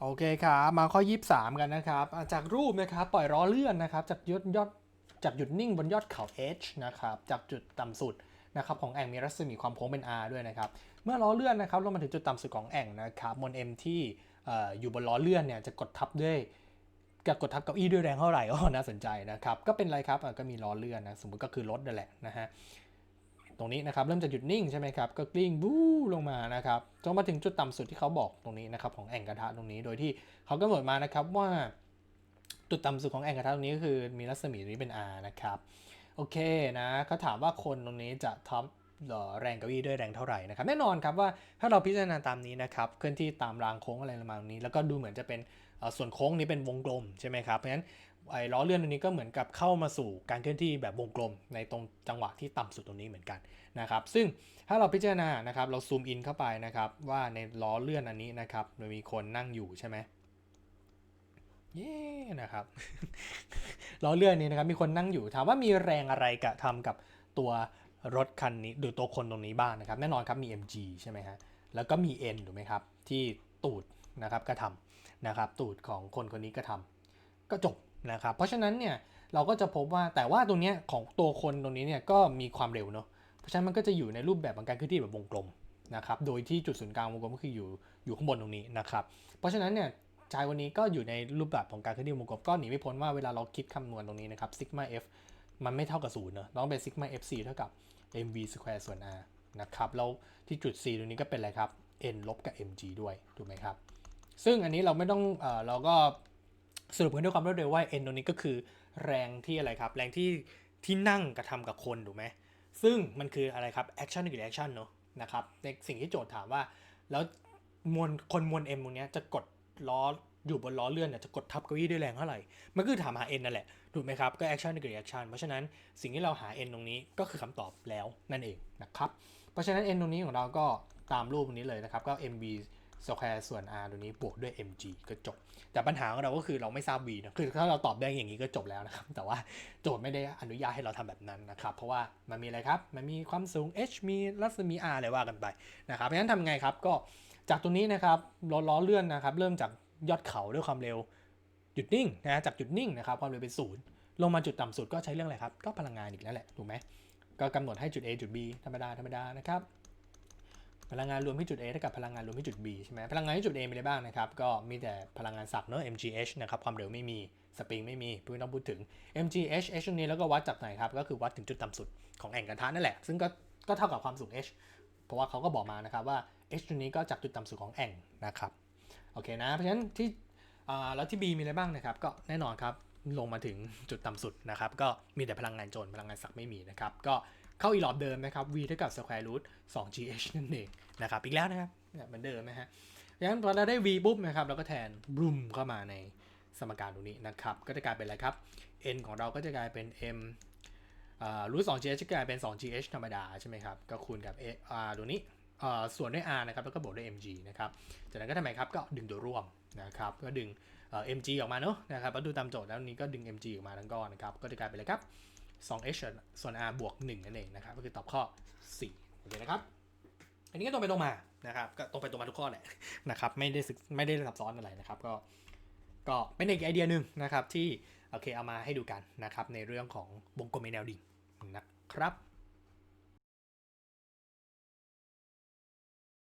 โอเคครับ มาข้อ 23 กันนะครับ จากรูปนะครับ ปล่อยล้อเลื่อนนะครับ จากยอดยอดจากหยุดนิ่งบนยอดเขา H นะครับ จากจุดต่ำสุดนะครับของแอ่งมีรัศมีความโค้งเป็น R ด้วยนะครับ เมื่อล้อเลื่อนนะครับลงมาถึงจุดต่ำสุดของแอ่งนะครับมวล M ที่อ่อยู่บนล้อเลื่อนเนี่ยจะกดทับด้วยจะกดทับเก้าอี้ด้วยแรงเท่าไหร่อ๋อน่าสนใจนะครับ ก็เป็นไรครับก็มีล้อเลื่อนนะ สมมติก็คือรถนั่นแหละนะฮะ ตรงนี้นะครับเริ่มจากหยุดนิ่งใช่ไหมครับก็กลิ้งบู๊ลงมานะครับจนมาถึงจุดต่ำสุดที่เขาบอกตรงนี้นะครับของแอ่งกระทะตรงนี้ โดยที่เขากำหนดมานะครับว่าจุดต่ำสุดของแอ่งกระทะตรงนี้ก็คือมีรัศมีรงนี้เป็น R นะครับโอเคนะเขาถามว่าคนตรงนี้จะท็อปแรงเก้าอี้ด้วยแรงเท่าไหร่นะครับแน่นอนครับว่าถ้าเราพิจารณาตามนี้นะครับเคลื่อนที่ตามรางโค้งอะไรประมาณนี้ แล้วก็ดูเหมือนจะเป็นส่วนโค้งนี้เป็นวงกลมใช่ไหมครับเพราะฉะนั้น ไอ้ล้อเลื่อนตรงนี้ก็เหมือนกับเข้ามาสู่การเคลื่อนที่แบบวงกลมในตรงจังหวะที่ต่ำสุดตรงนี้เหมือนกันนะครับ ซึ่งถ้าเราพิจารณานะครับเราซูมอินเข้าไปนะครับว่าในล้อเลื่อนอันนี้นะครับมันมีคนนั่งอยู่ใช่ไหมเย้นะครับล้อเลื่อนนี้นะครับมีคนนั่งอยู่ถามว่ามีแรงอะไรกระทำกับตัวรถคันนี้หรือตัวคนตรงนี้บ้างนะครับ แน่นอนครับมี mg ใช่ไหมฮะแล้วก็มี n ถูกไหมครับ ที่ตูดนะครับกระทำนะครับตูดของคนคนนี้กระทำก็จบนะครับเพราะฉะนั้นเนี่ยเราก็จะพบว่าแต่ว่าตรงเนี้ยของตัวคนตรงนี้เนี่ยก็มีความเร็วเนาะเพราะฉะนั้นมันก็จะอยู่ในรูปแบบของการเคลื่อนที่แบบวงกลมนะครับโดยที่จุดศูนย์กลางวงกลมก็คืออยู่อยู่ข้างบนตรงนี้นะครับเพราะฉะนั้นเนี่ยชายวันนี้ก็อยู่ในรูปแบบของการเคลื่อนที่วงกลมก็หนีไม่พ้นว่าเวลาเราคิดคำนวณตรงนี้นะครับซิกมา f มันไม่เท่ากับศูนย์เนอะต้องเป็นซิกมา fc เท่ากับ mv square ส่วน r นะครับแล้วที่จุด c ตรงนี้ก็เป็นอะไรครับ n ลบกับ mg ด้วยถูกไหมครับซึ่งอันนี้เราไม่ต้องเออเราก็ สรุปกันด้วยความรวดเร็วว่า n ตรงนี้ก็คือแรงที่อะไรครับ แรงที่ที่นั่งกระทำกับคนถูกไหมซึ่งมันคืออะไรครับ action กับ reaction เนอะนะครับในสิ่งที่โจทย์ถามว่า แล้วมวลคนมวล m ตรงนี้จะกดล้ออยู่บนล้อเลื่อนเนี่ยจะกดทับเก้าอี้ด้วยแรงเท่าไหร่ มันก็คือถามหา n นั่นแหละ ถูกไหมครับ ก็ action กับ reaction เพราะฉะนั้นสิ่งที่เราหา n ตรงนี้ก็คือคำตอบแล้วนั่นเองนะครับ เพราะฉะนั้น n ตรงนี้ของเราก็ตามรูปนี้เลยนะครับ ก็ mv square ส่วน r ตรงนี้บวกด้วย mg ก็จบ แต่ปัญหาของเราก็คือเราไม่ทราบ v นะคือถ้าเราตอบได้อย่างนี้ก็จบแล้วนะครับ แต่ว่าโจทย์ไม่ได้อนุญาตให้เราทำแบบนั้นนะครับ เพราะว่ามันมีอะไรครับ มันมีความสูง h มีรัศมี r อะไรว่ากันไปนะครับเพราะฉะนั้นทำไงครับ ก็จากตรงนี้นะครับล้อล้อเลื่อนนะครับ เริ่มจากยอดเขาด้วยความเร็วหยุดนิ่งนะ จากหยุดนิ่งนะครับความเร็วเป็นศูนย์ลงมาจุดต่ำสุดก็ใช้เรื่องอะไรครับ ก็พลังงานอีกแล้วแหละ ถูกไหมก็กำหนดให้จุด A จุด B ธรรมดาธรรมดานะครับ พลังงานรวมที่จุด A เท่ากับพลังงานรวมที่จุด B ใช่ไหมพลังงานที่จุด A มีอะไรบ้างนะครับ ก็มีแต่พลังงานศักย์เนอะ mgh นะครับ ความเร็วไม่มี สปริงไม่มีไม่ต้องพูดถึง mgh h ตรงนี้แล้วก็วัดจากไหนครับ ก็คือวัดถึงจุดต่ำสุดของแอ่งกระทะนั่นแหละ ซึ่งก็ก็เท่ากับความสูง h เพราะว่าเขาก็บอกมานะครับว่า h ตรงนี้ก็จากจุดต่ำสุดของแอ่งนะครับ โอเคนะ เพราะฉะนั้นที่อ่าแล้วที่ B มีอะไรบ้างนะครับ ก็แน่นอนครับลงมาถึงจุดต่ำสุดนะครับ ก็มีแต่พลังงานโจรพลังงานศักย์ไม่มีนะครับ ก็ เข้าอีหลอบเดิมนะครับ v เท่ากับ square root 2 gh นั่นเองนะครับ อีกแล้วนะครับเนี่ยเหมือนเดิมนะฮะดังนั้นพอเราได้ v ปุ๊บนะครับเราก็แทนบลูมเข้ามาในสมการตรงนี้นะครับ ก็จะกลายเป็นอะไรครับ n ของเราก็จะกลายเป็น m อ่า root 2 gh จะกลายเป็น 2 gh ธรรมดาใช่ไหมครับ ก็คูณกับ a r ตัวนี้ส่วนด้วย r นะครับ แล้วก็บวกด้วย mg นะครับ จากนั้นก็ทำไมครับ ก็ดึงตัวร่วมนะครับ ก็ดึง mg ออกมาเนอะนะครับแล้วดูตามโจทย์แล้วนี้ก็ดึง mg ออกมาทั้งก้อนนะครับ ก็จะกลายเป็นอะไรครับ 2h ส่วน r บวก1นั่นเองนะครับ ก็คือตอบข้อ4โอเคนะครับ อันนี้ก็ตรงไปตรงมานะครับ ก็ตรงไปตรงมาทุกข้อแหละนะครับ ไม่ได้ศึกไม่ได้ซับซ้อนอะไรนะครับ ก็ ก็เป็นอีกไอเดียหนึ่งนะครับที่โอเคเอามาให้ดูกันนะครับในเรื่องของวงกลมในแนวดิ่งนะครับ